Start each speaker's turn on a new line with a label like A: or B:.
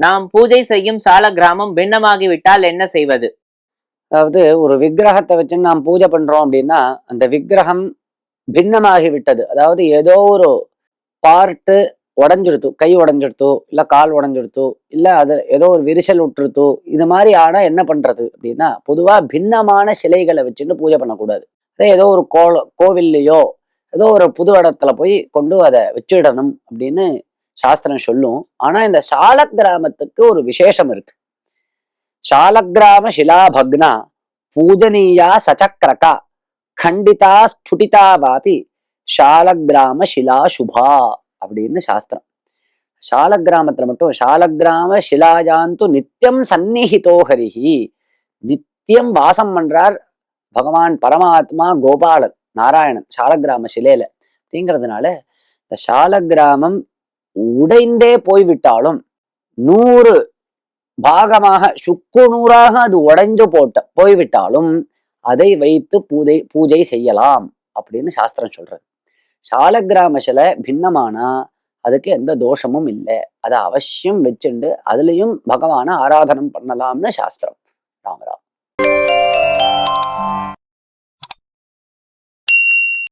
A: நாம் பூஜை செய்யும் சால கிராமம் பின்னமாகிவிட்டால் என்ன செய்வது?
B: அதாவது ஒரு விக்கிரகத்தை வச்சு நாம் பூஜை பண்றோம் அப்படின்னா அந்த விக்கிரகம் பின்னமாகி விட்டது. அதாவது ஏதோ ஒரு பார்ட்டு உடஞ்சிருத்து கை உடஞ்சிடுத்து இல்லை கால் உடஞ்சிடுத்து இல்லை அது ஏதோ ஒரு விரிசல் விட்டுருத்து இது மாதிரி ஆனால் என்ன பண்றது அப்படின்னா பொதுவாக பின்னமான சிலைகளை வச்சுட்டு பூஜை பண்ணக்கூடாது. அதே ஏதோ ஒரு கோ கோவில்லையோ ஏதோ ஒரு புது இடத்துல போய் கொண்டு அதை வச்சுடணும் அப்படின்னு சாஸ்திரம் சொல்லும். ஆனா இந்த சால கிராமத்துக்கு ஒரு விசேஷம் இருக்கு. சாலக்கிராம சிலாபக்னா பூஜனீயா சச்சக்ரகா கண்டிதா ஸ்புடிதா வாபி சாலக்கிராம சிலா சுபா அப்படின்னு சாஸ்திரம். சாலக்கிராமத்துல மட்டும் சாலக்கிராம சிலாயாந்து நித்தியம் சந்நிஹிதோ ஹரிஹி நித்தியம் வாசம் பண்றார் பகவான் பரமாத்மா கோபாலன் நாராயணன் சாலக்கிராம சிலையில. அப்படிங்கிறதுனால இந்த சாலக்கிராமம் உடைந்தே போய்விட்டாலும் நூறு பாகமாக சுக்கு நூறாக அது உடைஞ்சு போட்ட போய்விட்டாலும் அதை வைத்து பூஜை பூஜை செய்யலாம் அப்படின்னு சாஸ்திரம் சொல்றது. சாலக்கிராம சிலை பின்னமானா அதுக்கு எந்த தோஷமும் இல்லை. அதை அவசியம் வச்சுண்டு அதுலயும் பகவானை ஆராதனம் பண்ணலாம்னு சாஸ்திரம்.